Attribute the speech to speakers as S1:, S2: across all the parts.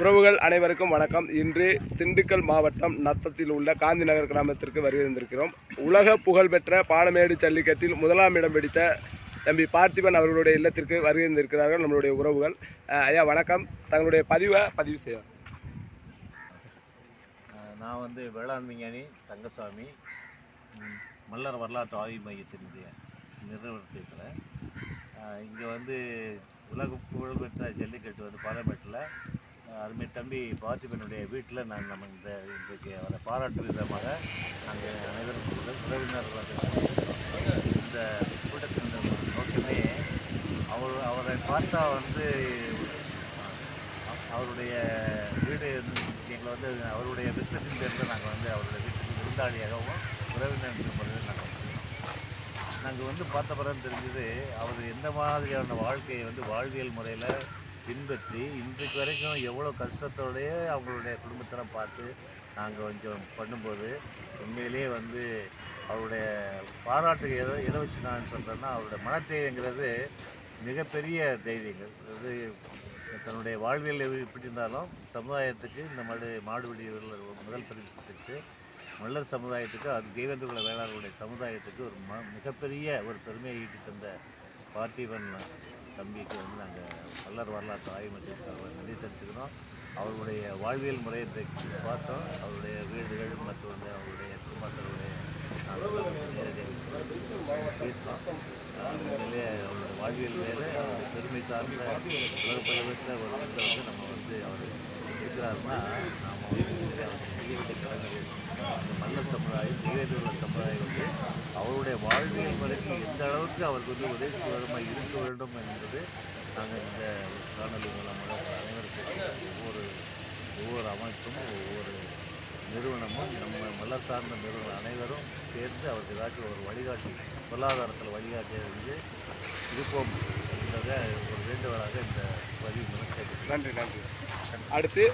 S1: உறவுகள் அனைவருக்கும் வணக்கம். இன்று திண்டுக்கல் மாவட்டம் நத்தத்தில் உள்ள காந்தி நகர் கிராமத்திற்கு வருகின்றிருக்கிறோம் உலக புகழ்பெற்ற பாலமேடு ஜல்லிக்கட்டில் முதலாம் இடம் பிடித்த தம்பி பார்த்திபன் அவர்களுடைய இல்லத்திற்கு வருகின்றிருக்கிறார்கள் நம்மளுடைய உறவுகள். ஐயா வணக்கம். தங்களுடைய பதிவை பதிவு செய்யும்
S2: நான் வந்து வேளாண் விஞ்ஞானி தங்கசாமி மல்லர் வரலாற்று ஆய்வு மையத்தினுடைய நிறுவனர் பேசுகிறேன் இங்கே வந்து உலக புகழ்பெற்ற ஜல்லிக்கட்டு வந்து பாலமேட்டில் அருமை தம்பி பார்த்திபனுடைய வீட்டில் நான் நம்ம இந்த இன்றைக்கு அவரை பாராட்டு விதமாக நாங்கள் அனைவரும் உறவினர்கள் இந்த கூட்டத்தின் நோக்கமே அவர் அவரை பார்த்தா வந்து அவருடைய வீடு எங்களை வந்து அவருடைய விருப்பத்தின் பேரில் நாங்கள் வந்து அவருடைய வீட்டுக்கு விருந்தாளியாகவும் உறவினர் முறையில் நாங்கள் நாங்கள் வந்து பார்த்த பிறகு தெரிஞ்சது அவர் எந்த மாதிரியான வாழ்க்கையை வந்து வாழ்வியல் முறையில் பின்பற்றி இன்றைக்கு வரைக்கும் எவ்வளோ கஷ்டத்தோடயே அவங்களுடைய குடும்பத்தெல்லாம் பார்த்து நாங்கள் கொஞ்சம் பண்ணும்போது உண்மையிலேயே வந்து அவருடைய பாராட்டு எதை எதை வச்சு நான் சொல்கிறேன்னா அவருடைய மனத்தைங்கிறது மிகப்பெரிய தைரியங்கள். அது தன்னுடைய வாழ்வியல் எப்படி இருந்தாலும் சமுதாயத்துக்கு இந்த மாடு மாடுபிடி இதில் முதல் பரிசு பெற்று மல்லர் சமுதாயத்துக்கு அது தேவேந்திரகுல வேளாளர்களுடைய சமுதாயத்துக்கு ஒரு ம மிகப்பெரிய ஒரு பெருமையை ஈட்டி தந்த பார்த்திபன் தம்பிக்கு வந்து நாங்கள் மல்லர் வரலாற்று ஆய்வு சார்பாக நன்றி தெரிவிச்சுக்கிறோம். அவருடைய வாழ்வியல் முறையை பார்த்தோம். அவருடைய வீடுகள் மற்றும் வந்து அவருடைய குடும்பத்தினுடைய பேசலாம் உண்மையிலே அவருடைய வாழ்வியல் மேலே அவருடைய பெருமை சார்ந்த உலக புகழ்பெற்ற ஒரு இடத்துல வந்து நம்ம வந்து அவர் இருக்கிறாருன்னா நாம் வந்து உண்மையிலே அவருக்கு செய்ய வேண்டிய கடமைகள் அந்த மல்ல சமுதாயம் நிவேதியுள்ள அவருடைய வாழ்வியல் முறைக்கு எந்த அளவுக்கு அவருக்கு வந்து உதவிகரமாக இருக்க வேண்டும் என்பது நாங்கள் இந்த காணொலி மூலமாக அனைவருக்கும் ஒவ்வொரு ஒவ்வொரு அமைப்பும் ஒவ்வொரு நிறுவனமும் நம்ம மலர் சார்ந்த நிறுவனம் அனைவரும் சேர்ந்து அவருக்கு ஏதாச்சும் ஒரு வழிகாட்டி பொருளாதாரத்தில் வழிகாட்டி வந்து இருப்போம் என்பதை ஒரு வேண்டுகோளாக இந்த பதிவு மூலம்
S1: நன்றி நன்றி. அடுத்து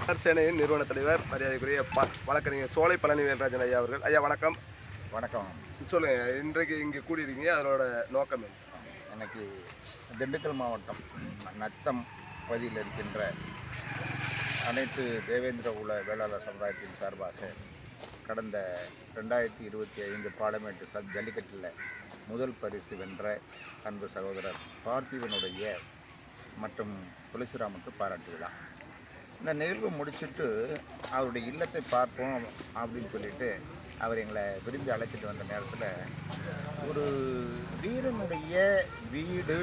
S1: மலர் சேனையின் நிறுவன தலைவர் மரியாதைக்குரிய ப வழக்கறிஞர் சோலை பழனி வேல்ராஜன் ஐயா அவர்கள். ஐயா வணக்கம்.
S3: வணக்கம்.
S1: சொல்லுங்க இன்றைக்கு இங்கே கூடியிருக்கீங்க அதனோட நோக்கம்
S3: எனக்கு திண்டுக்கல் மாவட்டம் நத்தம் பகுதியில் இருக்கின்ற அனைத்து தேவேந்திர குல வேளாளர் சமுதாயத்தின் சார்பாக கடந்த ரெண்டாயிரத்தி இருபத்தி ஐந்து பார்லிமெண்ட் சப் ஜல்லிக்கட்டில் முதல் பரிசு வென்ற அன்பு சகோதரர் பார்த்திபனுடைய மற்றும் துளசிராமுக்கு பாராட்டு விழா. இந்த நிகழ்வு முடிச்சுட்டு அவருடைய இல்லத்தை பார்ப்போம் அப்படின்னு சொல்லிட்டு அவர் எங்களை விரும்பி அழைச்சிட்டு வந்த நேரத்தில் ஒரு வீரனுடைய வீடு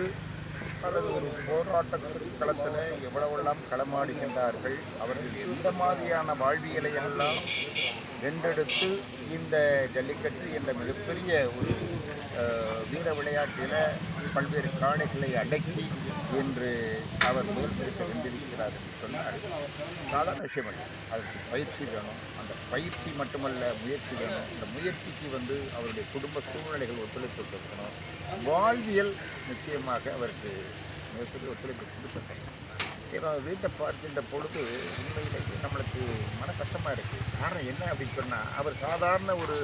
S3: அல்லது ஒரு போராட்டத்து களத்தில் எவ்வளவெல்லாம் களமாடுகின்றார்கள் அவர்கள் எந்த மாதிரியான வாழ்வியலை எல்லாம் வென்றெடுத்து இந்த ஜல்லிக்கட்டு என்ற மிகப்பெரிய ஒரு வீர விளையாட்டில் பல்வேறு காளைகளை அடக்கி என்று அவர் முதல் பரிசை வென்றிருக்கிறார் என்று சொன்னால் சாதாரண விஷயம் அல்ல. அதற்கு பயிற்சி வேணும். அந்த பயிற்சி மட்டுமல்ல முயற்சி வேணும். அந்த முயற்சிக்கு வந்து அவருடைய குடும்ப சூழ்நிலைகள் ஒத்துழைப்பு கொடுக்கணும். வாழ்வியல் நிச்சயமாக அவருக்கு மிகப்பெரிய ஒத்துழைப்பு கொடுத்துருக்காங்க ஏன்னா வீட்டை பார்க்கின்ற பொழுது உண்மையிலேயே நம்மளுக்கு மன கஷ்டமாக இருக்குது காரணம் என்ன அப்படின்னு சொன்னால் அவர் சாதாரண ஒரு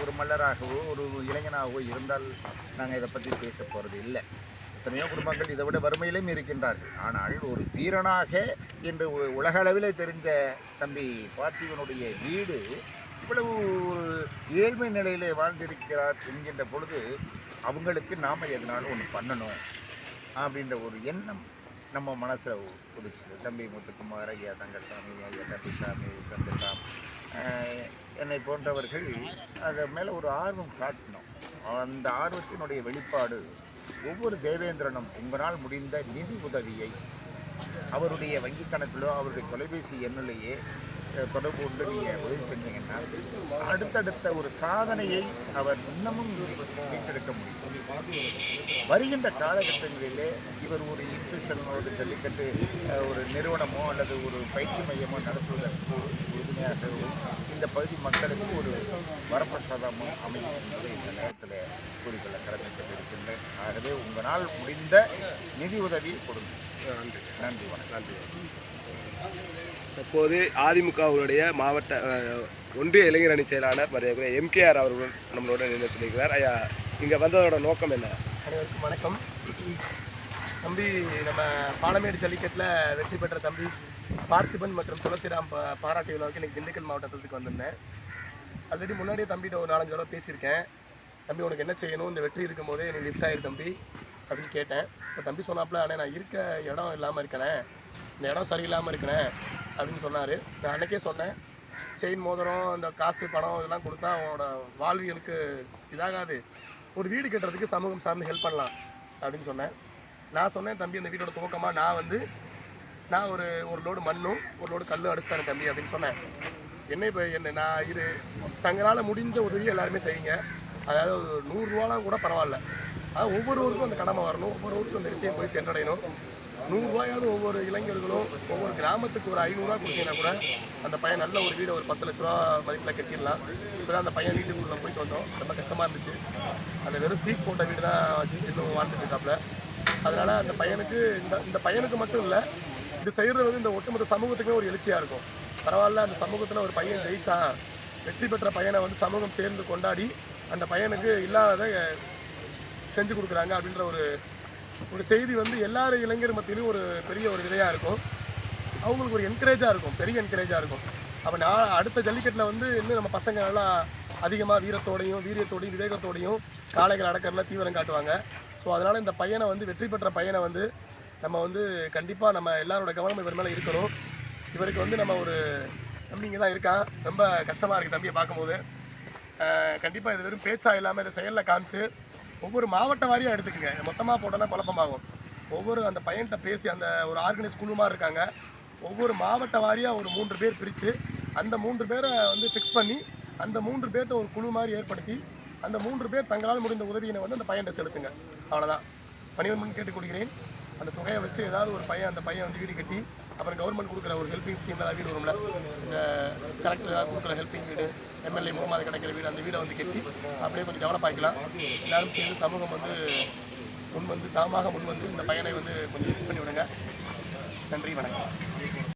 S3: ஒரு மல்லராகவோ ஒரு இளைஞனாகவோ இருந்தால் நாங்கள் இதை பற்றி பேச போகிறது இல்லை. எத்தனையோ குடும்பங்கள் இதை விட வறுமையிலும் இருக்கின்றார்கள். ஆனால் ஒரு வீரனாக இன்று உ- உலக அளவில் தெரிஞ்ச தம்பி பார்த்திவனுடைய வீடு இவ்வளவு ஒரு ஏழ்மை நிலையிலே வாழ்ந்திருக்கிறார் என்கின்ற பொழுது அவங்களுக்கு நாம் எதனாலும் ஒன்று பண்ணணும் அப்படின்ற ஒரு எண்ணம் நம்ம மனசில் உதிச்சுது. தம்பி முத்துக்குமார் ஐயா தங்கசாமி ஐயா தம்பிசாமி சந்திரராம் என்னை போன்றவர்கள் அது மேலே ஒரு ஆர்வம் காட்டணும். அந்த ஆர்வத்தினுடைய வெளிப்பாடு ஒவ்வொரு தேவேந்திரனும் உங்களால் முடிந்த நிதி உதவியை அவருடைய வங்கிக் கணக்கிலோ அவருடைய தொலைபேசி எண்ணிலேயே தொடர்பு கொண்டு நீங்கள் உதவி செஞ்சீங்கன்னா அடுத்தடுத்த ஒரு சாதனையை அவர் இன்னமும் மீட்டெடுக்க முடியும். வருகின்ற காலகட்டங்களிலே இவர் ஒரு இன்ஸ்டியூஷன் ஒரு ஜல்லிக்கட்டு ஒரு நிறுவனமோ அல்லது ஒரு பயிற்சி மையமோ நடத்துவதற்கு உறுதுணையாகவும் இந்த பகுதி மக்களுக்கு ஒரு வரப்பிரசாதமும் அமையும் என்பதை இந்த நேரத்தில் கூறிக்கொள்ள கடமைப்பட்டிருக்கின்றேன். ஆகவே உங்களால் முடிந்த நிதி உதவியை கொடுங்க
S1: நன்றி.
S3: நன்றி வணக்கம்.
S1: நன்றி. தற்போது அதிமுகவுடைய மாவட்ட ஒன்றிய இளைஞர் அணி செயலாளர் மரியாதை எம்கேஆர் அவர்கள் நம்மளோட நினைத்திருக்கிறார் ஐயா இங்கே வந்ததோட நோக்கம் என்ன?
S4: அனைவருக்கும் வணக்கம். தம்பி நம்ம பாலமேடு ஜல்லிக்கட்டில் வெற்றி பெற்ற தம்பி பார்த்திபன் மற்றும் துளசிராம் பாராட்டு விழாவுக்கு இன்னைக்கு திண்டுக்கல் மாவட்டத்துக்கு வந்திருந்தேன். ஆல்ரெடி முன்னாடியே தம்பிகிட்ட ஒரு நாலஞ்சு தடவை பேசியிருக்கேன். தம்பி உனக்கு என்ன செய்யணும்? இந்த வெற்றி இருக்கும்போதே எனக்கு லிஃப்ட் ஆகிடு தம்பி அப்படின்னு கேட்டேன். இப்போ தம்பி சொன்னாப்புல அண்ணே நான் இருக்க இடம் இல்லாமல் இருக்கிறேன் இந்த இடம் சரியில்லாமல் இருக்கிறேன் அப்படின்னு சொன்னார். நான் அன்னைக்கே சொன்னேன். செயின் மோதிரம் இந்த காசு பணம் இதெல்லாம் கொடுத்தா அவனோட வாழ்வியலுக்கு இதாகாது. ஒரு வீடு கட்டுறதுக்கு சமூகம் சார்ந்து ஹெல்ப் பண்ணலாம் அப்படின்னு சொன்னேன். நான் சொன்னேன் தம்பி அந்த வீட்டோட துவக்கமாக நான் வந்து நான் ஒரு ஒரு லோடு மண்ணும் ஒரு லோடு கல்லும் அடிச்சு தரேன் தம்பி அப்படின்னு சொன்னேன். என்ன இப்போ என்ன நான் இது தங்களால் முடிஞ்ச உதவி எல்லாருமே செய்யுங்க. அதாவது ஒரு நூறுரூவாலாம் கூட பரவாயில்ல. அதாவது ஒவ்வொருவருக்கும் அந்த கடமை வரணும். ஒவ்வொருவருக்கும் அந்த விஷயம் போய் சென்றடையணும். நூறுரூவாயாவது ஒவ்வொரு இளைஞர்களும் ஒவ்வொரு கிராமத்துக்கு ஒரு ஐநூறுரூவா கொடுத்தீங்கன்னா கூட அந்த பையன் நல்ல ஒரு வீடை ஒரு பத்து லட்ச ரூபா மதிப்பில் கட்டிடலாம். இப்போ தான் அந்த பையன் வீட்டுக்குள்ளே போயிட்டு வந்தோம். ரொம்ப கஷ்டமாக இருந்துச்சு. அந்த வெறும் சீட் போட்ட வீடு தான் வச்சு இன்னும் வாழ்ந்துட்டு இருக்காப்புல அதனால் அந்த பையனுக்கு இந்த இந்த பையனுக்கு மட்டும் இல்லை இது செய்கிறது வந்து இந்த ஒட்டுமொத்த சமூகத்துக்குமே ஒரு எழுச்சியாக இருக்கும். பரவாயில்ல அந்த சமூகத்தில் ஒரு பையன் ஜெயிச்சான். வெற்றி பெற்ற பையனை வந்து சமூகம் சேர்ந்து கொண்டாடி அந்த பையனுக்கு இல்லாததை செஞ்சு கொடுக்குறாங்க அப்படின்ற ஒரு ஒரு செய்தி வந்து எல்லாரும் இளைஞர் மத்தியிலும் ஒரு பெரிய ஒரு விதையாக இருக்கும். அவங்களுக்கு ஒரு என்கரேஜாக இருக்கும். பெரிய என்கரேஜாக இருக்கும். அப்போ நான் அடுத்த ஜல்லிக்கட்டில் வந்து இன்னும் நம்ம பசங்க நல்லா அதிகமாக வீரத்தோடையும் வீரியத்தோடையும் விவேகத்தோடையும் காளைகள் அடக்கிறதுல தீவிரம் காட்டுவாங்க. ஸோ அதனால் இந்த பையனை வந்து வெற்றி பெற்ற பையனை வந்து நம்ம வந்து கண்டிப்பாக நம்ம எல்லாரோட கவனம் இவர் மேலே இருக்கணும். இவருக்கு வந்து நம்ம ஒரு தம்பி இங்கே தான் இருக்கான். ரொம்ப கஷ்டமாக இருக்குது தம்பியை பார்க்கும்போது. கண்டிப்பாக இது வெறும் பேச்சா இல்லாமல் இதை செயலில் காமிச்சு ஒவ்வொரு மாவட்ட வாரியாக எடுத்துக்கங்க. மொத்தமாக போட்டோன்னா குழப்பமாகும். ஒவ்வொரு அந்த பையன்கிட்ட பேசி அந்த ஒரு ஆர்கனைஸ் குழுமா இருக்காங்க. ஒவ்வொரு மாவட்ட வாரியாக ஒரு மூன்று பேர் பிரித்து அந்த மூன்று பேரை வந்து ஃபிக்ஸ் பண்ணி அந்த மூன்று பேர்கிட்ட ஒரு குழு மாதிரி ஏற்படுத்தி அந்த மூன்று பேர் தங்களால் முடிந்த உதவியினை வந்து அந்த பையன்கிட்ட செலுத்துங்க. அவ்வளோதான் பணிவன்மன் கேட்டுக்கொள்கிறேன் அந்த தொகையை வச்சு ஏதாவது ஒரு பையன் அந்த பையன் வந்து வீடு கட்டி அப்புறம் கவர்மெண்ட் கொடுக்குற ஒரு ஹெல்பிங் ஸ்கீமில் வீடு வரும்ல இந்த கலெக்டராக கொடுக்குற ஹெல்பிங் வீடு எம்எல்ஏ மூலமாக கிடைக்கிற வீடு அந்த வீடை வந்து கட்டி அப்படியே கொஞ்சம் டெவலப் ஆகிக்கலாம் எல்லாரும் சேர்ந்து சமூகம் வந்து முன் வந்து தாமாக முன் வந்து இந்த பயனை வந்து கொஞ்சம் பண்ணி விடுங்க நன்றி வணக்கம்.